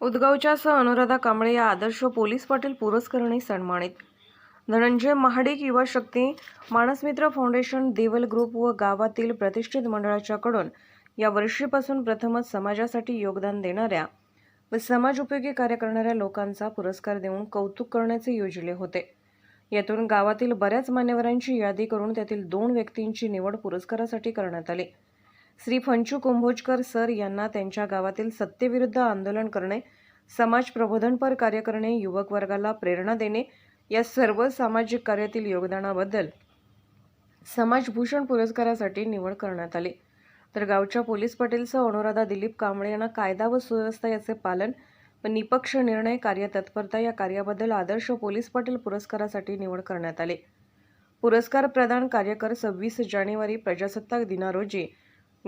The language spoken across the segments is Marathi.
उदगावच्या सह अनुराधा कांबळे या आदर्श पोलीस पाटील पुरस्काराने सन्मानित. धनंजय महाडिक युवा शक्ती मानसमित्र फाउंडेशन देवल ग्रुप व गावातील प्रतिष्ठित मंडळाच्याकडून या वर्षीपासून प्रथमच समाजासाठी योगदान देणाऱ्या व समाज उपयोगी कार्य करणाऱ्या लोकांचा पुरस्कार देऊन कौतुक करण्याचे योजले होते. यातून गावातील बऱ्याच मान्यवरांची यादी करून त्यातील दोन व्यक्तींची निवड पुरस्कारासाठी करण्यात आली. श्री फंचू कुंभोजकर सर यांना त्यांच्या गावातील सत्तेविरुद्ध आंदोलन करणे समाज प्रबोधनपर कार्य करणे युवक वर्गाला प्रेरणा देणे या सर्व सामाजिक कार्यातील योगदानाबद्दल समाजभूषण पुरस्कारासाठी निवड करण्यात आली. तर गावच्या पोलीस पाटीलसह अनुराधा दिलीप कांबळे यांना कायदा व सुव्यवस्था याचे पालन व निपक्ष निर्णय कार्यतत्परता या कार्याबद्दल आदर्श पोलीस पाटील पुरस्कारासाठी निवड करण्यात आली. पुरस्कार प्रदान कार्यकर सव्वीस जानेवारी प्रजासत्ताक दिना रोजी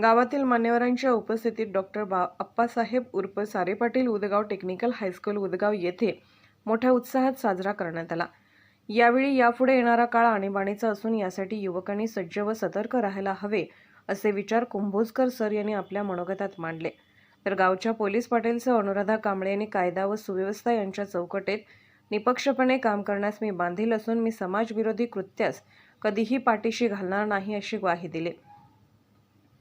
गावातील मान्यवरांच्या उपस्थितीत डॉक्टर बा अप्पासाहेब उर्फ Sare Patil Udgaon technical high school Udgaon येथे मोठ्या उत्साहात साजरा करण्यात आला. यावेळी यापुढे येणारा काळ आणीबाणीचा असून यासाठी युवकांनी सज्ज व सतर्क राहायला हवे असे विचार कुंभोजकर सर यांनी आपल्या मनोगतात मांडले. तर गावच्या पोलीस पाटीलसह अनुराधा कांबळे यांनी कायदा व सुव्यवस्था यांच्या चौकटीत निपक्षपणे काम करण्यास मी बांधील असून मी समाजविरोधी कृत्यास कधीही पाठीशी घालणार नाही अशी ग्वाही दिली.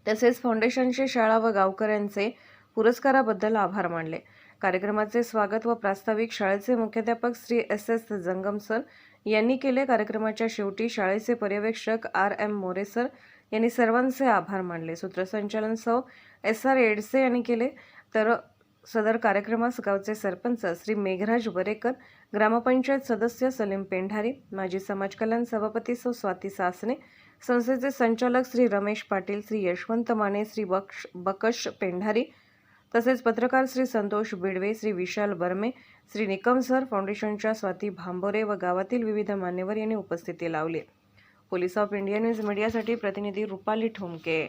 तसेच फाउंडेशनचे शाळा व गावकऱ्यांचे पुरस्काराबद्दल आभार मानले. कार्यक्रमाचे स्वागत व प्रास्ताविक शाळेचे मुख्याध्यापक Shri S S Jangam sir यांनी केले. कार्यक्रमाच्या शेवटी शाळेचे पर्यवेक्षक आर एम मोरे सर यांनी सर्वांचे आभार मानले. सूत्रसंचालन सौ एस आर एडसे यांनी केले. तर सदर कार्यक्रमास गावचे सरपंच श्री मेघराज बरेकर ग्रामपंचायत सदस्य सलीम पेंढारी माजी समाजकल्याण सभापती सौ स्वाती सासने संस्थेचे संचालक श्री रमेश पाटील श्री यशवंत माने श्री बक्ष बकश पेंढारी तसेच पत्रकार श्री संतोष बिडवे श्री विशाल बर्मे श्री निकम सर फाउंडेशनच्या स्वाती भांबोरे व गावातील विविध मान्यवर यांनी उपस्थिती लावली. पोलीस ऑफ इंडिया न्यूज मीडियासाठी प्रतिनिधी रुपाली ठोमके.